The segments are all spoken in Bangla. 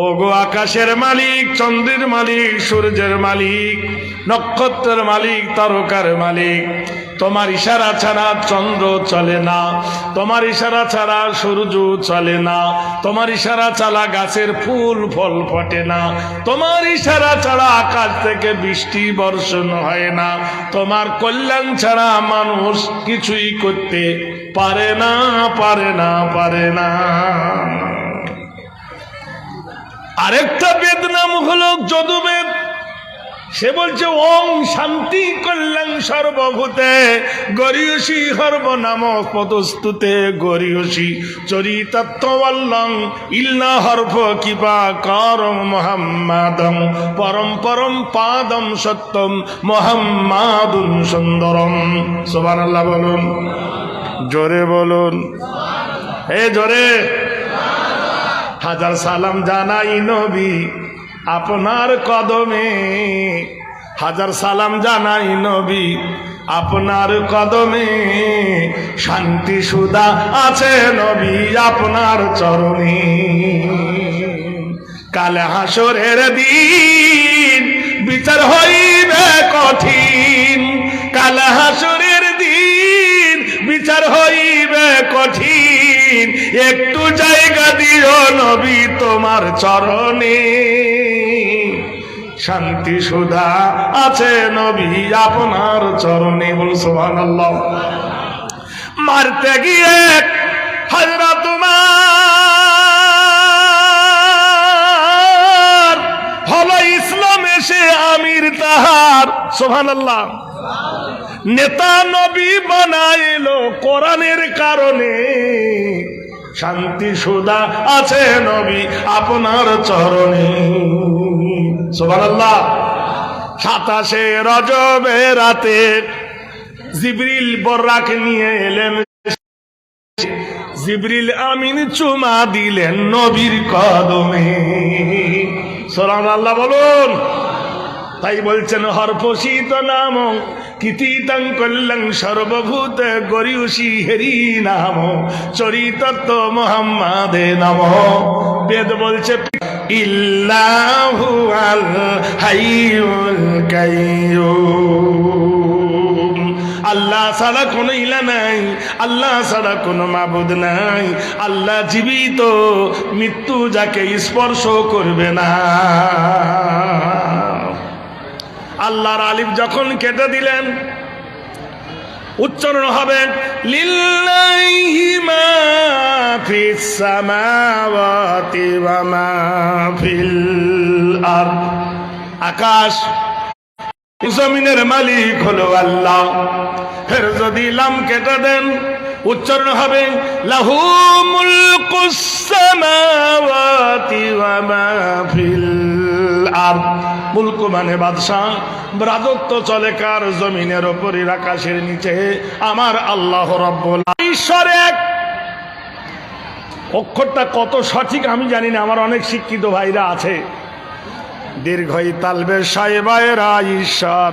ও গো আকাশের মালিক, চন্দ্রের মালিক, সূর্যের মালিক, নক্ষত্রের মালিক, তারকার মালিক। তোমার ইশারা ছাড়া চন্দ্র চলে না, তোমার ইশারা ছাড়া সূর্য চলে না, তোমার ইশারা ছাড়া গাছের ফুল, ফল ফটে না, তোমার ইশারা ছাড়া আকাশ থেকে বৃষ্টি বর্ষণ হয় না, তোমার কল্যাণ ছাড়া মানুষ কিছুই করতে পারে না পারে না পারে না। আরেকটা বেদ নাম হলো যদুবেদ। সে বলছে ওম শান্তি কল্যাণ সর্বভূতে গরিয়সী সর্বনাম পদস্তুতে গরিয়সী চরিতত্ত্বল্লং ইল্লা হর্ভ কিবা করম মোহাম্মদম পরম পরম পাদম সত্যম মোহাম্মাদুন সুন্দরম। সোবান আল্লাহ বলুন। জোরে বলুন। হে জোরে। হাজার সালাম জানাই নবী আপনার কদমে। হাজার সালাম জানাই নবী আপনার কদমে। শান্তি সুদা আছে নবী আপনার চরণে। কালে হাসরের দিন বিচার হইবে কঠিন। কালে হাসরের দিন বিচার হইবে কঠিন। একটু জায়গা দিও নবী তোমার চরণে। শান্তি সুধা আছে নবী আপনার চরণে বল সুবহানাল্লাহ। মারতে গিয়ে হাজরা তোমার হলো ইসলাম এসে আমির তাহার। সুবহানাল্লাহ। নেতা নবী বানাইল কোরআনের কারণে। শান্তি সুদা আছে নবী আপনার চরণে। সুবহানাল্লাহ। সাতাশে রজবে রাতে জিবরিল বর্রাক নিয়ে এলেন। জিবরিল আমিন চুমা দিলেন নবীর কদমে। সোলাম আল্লাহ বলুন। তাই বলছেন হরপসিত নাম, কীর্তিতং কল্যাং সর্বভূত গরিয়সী হেরি নাম, চরিতত্ব মোহাম্মদে নাম। বেদ বলছে, ইল্লাহু কাইয়ুম। আল্লাহ ছাড়া কোনো ইলা নাই, আল্লাহ ছাড়া কোনো মাবুদ নাই, আল্লাহ জীবিত, মৃত্যু যাকে স্পর্শ করবে না। আল্লাহর আলিফ যখন কেটে দিলেন, উচ্চারণ হবে আকাশ, জমিনের মালিক হলো আল্লাহ। ফের যদি লাম কেটে দেন, উচ্চারণ হবে, লাহু মুলকুস সামাওয়াতি মুলক মানে বাদশাহ। রাজত্ব চলে কার জমিনের ওপরে আকাশের নিচে? আমার আল্লাহ রব্বুল ঈশ্বর এক অক্ষরটা কত সঠিক আমি জানি না, আমার অনেক শিক্ষিত ভাইরা আছে। দীর্ঘই তালবে সাহেবায়রা ঈশ্বর।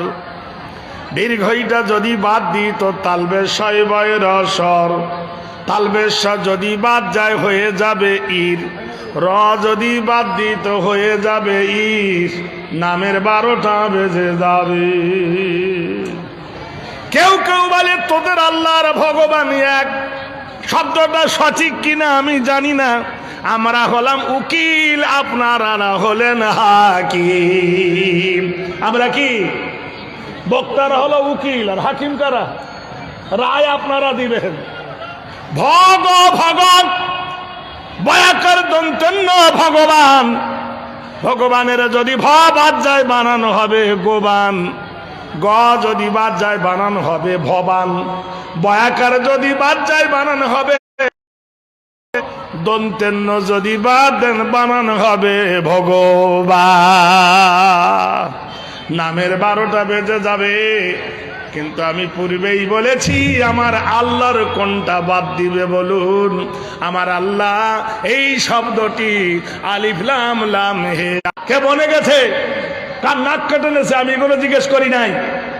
দীর্ঘইটা যদি বাদ দিই তো তালবে সাহেবায়র স্বর। তালবের সা যদি বাদ যায়, হয়ে যাবে ইর। র যদি বাদ দিই তো হয়ে যাবে ইস নামের বারোটা বেজে যাবে। কেউ কেউ বলে, তোদের আল্লাহর ভগবান এক। শব্দটা সঠিক কিনা আমি জানি না। আমরা হলাম উকিল, আপনারা হলেন হাকিম। আমরা কি? বক্তারা হলো উকিল আর হাকিম কারা রায় আপনারা দিবেন। ভগ ভগত বয়াকার দন্তন্য ভগবান। ভগবানের যদি ভ বাদ যায় বানানো হবে গোবান। গ যদি বাদ যায় বানানো হবে ভবান। বয়াকার যদি বাদ যায় বানানো হবে দন্তেন্য যদি বাদ দেন বানানো হবে ভগবান। নামের বারোটা বেজে যাবে। কিন্তু আমি পূর্বেই বলেছি, আমার আল্লাহর কোনটা বাদ দিবে বলুন? আমার আল্লাহ এই শব্দটি আলিফলাম লাম হে। কে বনে গেছে? কার নাক কেটে নেছে আমি এগুলো জিজ্ঞেস করি নাই।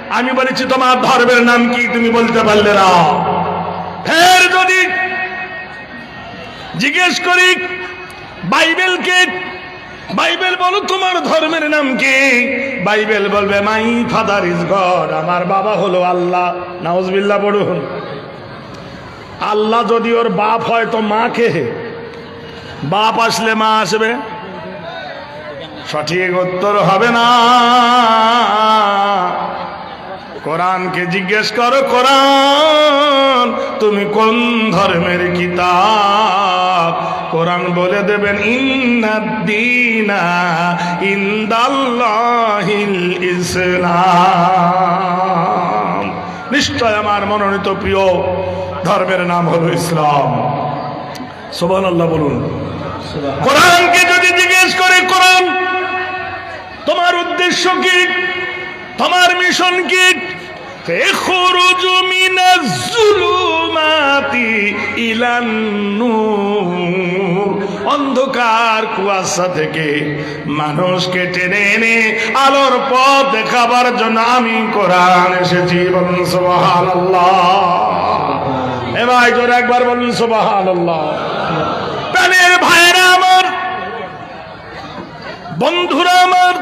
আমি বলেছি, তোমার ধর্মের নাম কি? তুমি বলতে পারলে না। ফের যদি জিজ্ঞেস করি, বাইবেলকে বাইবেল বলো, তোমার ধর্মের নাম কি? বাইবেল বলবে মাই ফাদার ইজ গড আমার বাবা হলো আল্লাহ। নাউজবিল্লাহ, পড়ুন। আল্লাহ যদি ওর বাপ হয় তো মা কে বাপ আসলে মা আসবে? সঠিক উত্তর হবে না। কোরআনকে জিজ্ঞেস করো, কোরআন, তুমি কোন ধর্মের কিতাব? কোরআন বলে দেবেন ইন্দিনা ইন্দাল্লাহিল ইসলাম। নিশ্চয় আমার মনোনীত প্রিয় ধর্মের নাম হলো ইসলাম। সোবান আল্লাহ বলুন কোরআনকে যদি জিজ্ঞেস করে কোরআন তোমার উদ্দেশ্য কি? তোমার মিশন কি? ইলানু অন্ধকার কুয়াশা থেকে মানুষকে টেনে এনে আলোর পথ দেখাবার জন্য আমি কোরআন এসেছি, বলুন সুবহানাল্লাহ। এ ভাই জোরে একবার বলুন সুবহানাল্লাহ। প্রাণের ভাইরা আমার, বন্ধুরা আমার,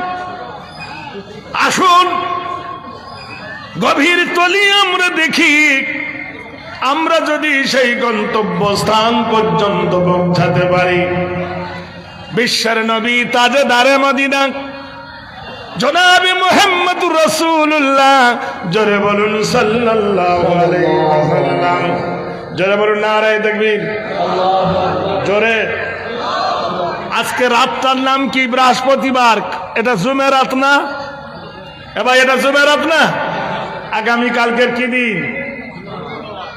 আসুন, গভীর তলি আমরা দেখি আমরা যদি সেই গন্তব্য স্থান পর্যন্ত পৌঁছাতে পারি, বিশ্বের নবী তাজে দারে মদিনা, জনাবে মোহাম্মদ রসুল্লাহ জোরে বলুন সাল্লাল্লাহু আলাইহি জোরে বলুন নারায় তাকবীর। জোরে। আজকে রাতটার নাম কি বৃহস্পতিবার? এটা জুমেরাত না? এবার এটা জুমেরাত না? আগামী কালকের কি দিন?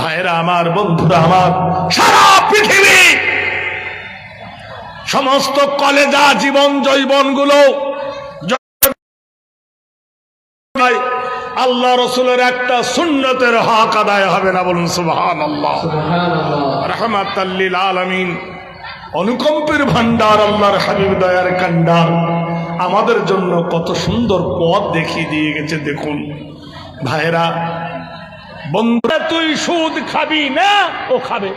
ভাইরা আমার বন্ধুরা আমার সারা পৃথিবী সমস্ত কলেজা জীবন জৈবনগুলো আল্লাহ রসুলের একটা সুন্নতের হক আদায় হবে না বলুন সুবহান আল্লাহ রহমাতাল্লিল আলমিন। অনুকম্পের ভান্ডার আল্লাহর হাবিব দয়ার কান্ডার। আমাদের জন্য কত সুন্দর পথ দেখিয়ে দিয়ে গেছে দেখুন। ভাইরা বন্ধুরা, তুই সুদ খাবি না, ও খাবে।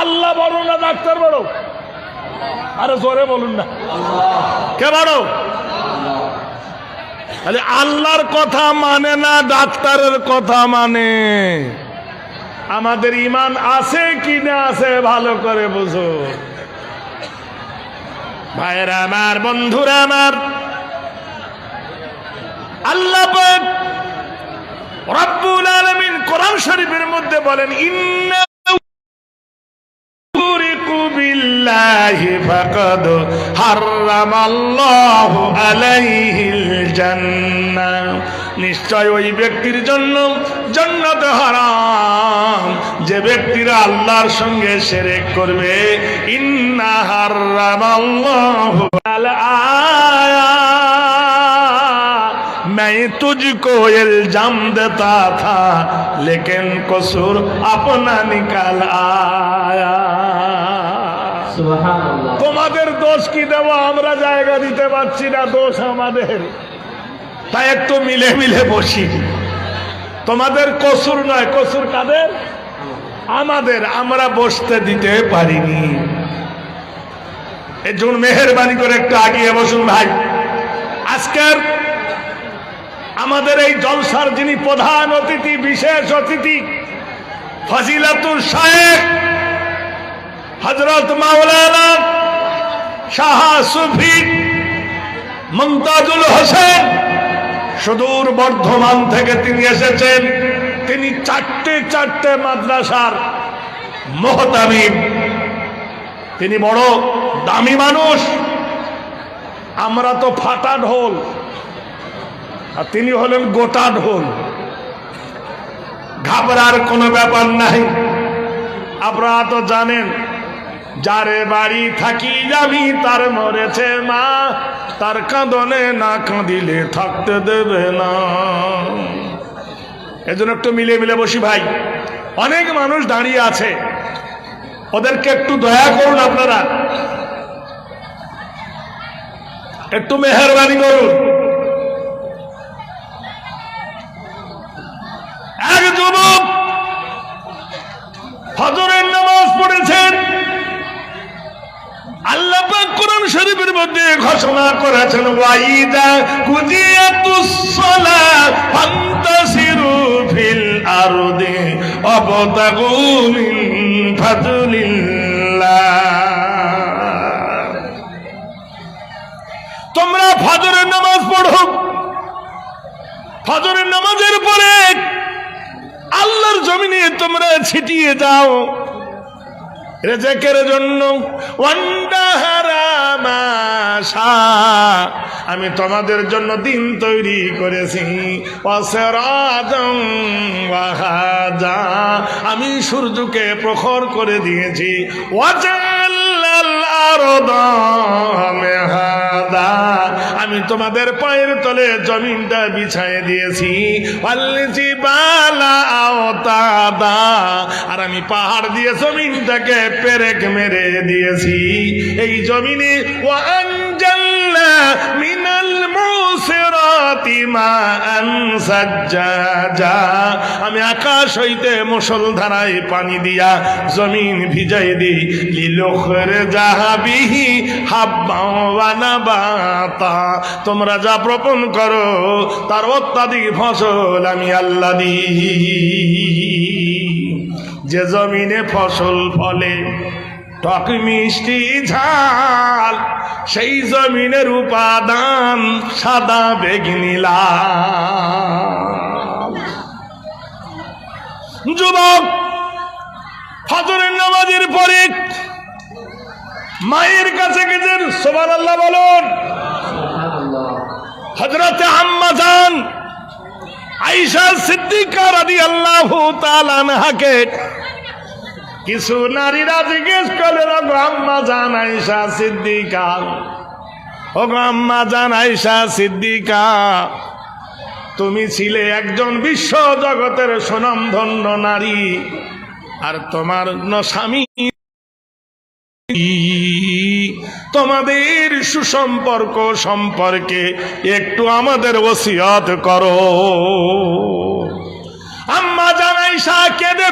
আল্লাহ বড় না ডাক্তার বড়? আরে জোরে বলুন না। কে বড়? তাহলে আল্লাহর কথা মানে না ডাক্তারের কথা মানে? আমাদের ইমান আছে কি না আছে ভালো করে বুঝো। ভাইয়েরা আমার, বন্ধুরা আমার, আল্লাহ রব্বুল আলমিন কোরআন শরীফের মধ্যে বলেন, ইন্না বিল্লাহি ফাকাদ হারামাল্লাহু আলাইহিল জান্নাহ নিশ্চয় ওই ব্যক্তির জন্য জন্নত হারাম। যে ব্যক্তিরা আল্লাহর সঙ্গে সেরেক করবে, ইন্না হারামাল্লাহু আল আয়া मैं तुझको इल्जाम देता था लेकिन कसूर अपना निकाल आया সুবহানাল্লাহ তোমাদের দোষ কি দেব আমরা জায়গা দিতে পারছি না দোষ আমাদের তাই একটু মিলে মিলে বসি তোমাদের কসুর নয় কসুর কাদের আমাদের আমরা বসতে দিতে পারিনি এর জন্য মেহরবানি করে একটু আগিয়ে বসুন ভাই আজকের আমাদের এই জলসার যিনি প্রধান অতিথি, বিশেষ অতিথি, ফজিলাতুল শাহেক হজরত মাওলানা শাহ সুফি মমতাজুল হোসেন, সুদূর বর্ধমান থেকে তিনি এসেছেন। তিনি চারটে চারটে মাদ্রাসার মোহতামিম। তিনি বড় দামি মানুষ। আমরা তো ফাটা ঢোল। আর তিনি হলেন গোটা ঢোল। ঘাবড়ার কোনো ব্যাপার নাই। আপনারা তো জানেন, যারে বাড়ি থাকি যাবি তার মরেছে মা, তার কাঁদনে না কাঁদিলে থাকতে দেবে না। এজন্য একটু মিলে মিলে বসি ভাই। অনেক মানুষ দাঁড়িয়ে আছে। ওদেরকে একটু দয়া করুন আপনারা। একটু মেহরবানি করুন। যুবক, ফজরের নামাজ পড়েছেন। আল্লাহ কোরআন শরীফের মধ্যে ঘোষণা করেছেন, ওয়াইদা কুদিয়াতুস সালাত ফান্তাসিরু ফিল আরদি ওয়াবতাগু মিন তোমরা ফজরের নামাজ পড়ো। ফজরের নামাজের পরে আল্লাহর জমিনে তোমরা ছিটিয়ে যাও রেজেকের জন্য আমি তোমাদের জন্য দিন তৈরি করেছি। আমি সূর্যকে প্রখর করে দিয়েছি। ওয়াজাল্লাল আরদা মেহাদা আমি তোমাদের পায়ের তলে জমিনটা বিছায় দিয়েছি। আর আমি পাহাড় দিয়ে জমিনটাকে পেরেক মেরে দিয়েছি। এই জমিনে ওয়ানজাল্লা আমি আকাশ হইতে মুসল ধারায় পানি দিয়া জমিন ভিজাই দিই। লিলোখের জাহাবিহি হাব্বাওয়ানা বাতা তোমরা যা প্রপন করো, তার অত্যাধিক ফসল আমি আল্লাহ দিই। যে জমিনে ফসল ফলে টক মিষ্টি ঝাল, সেই জমিনের উপাদান সাদা বেগনিলা যুবক, ফজরের নামাজের পরে মায়ের কাছে গেছেন সোমান আল্লাহ বলুন হজরতে আম্মাজান আইসা সিদ্দিকা রাদি আল্লাহ তালানহাকে কিছু নারীরা জিজ্ঞেস করলেন গো আম্মা জান আইসা সিদ্দিকা। ও গো আম্মা জান আইসা সিদ্দিকা, তুমি ছিলে একজন বিশ্ব জগতের সুনামধন্য নারী, আর তোমার স্বামী তোমাদের সুসম্পর্ক সম্পর্কে একটু আমাদের ওসিয়ত করো। আম্মা জানাই শাহ কেঁদে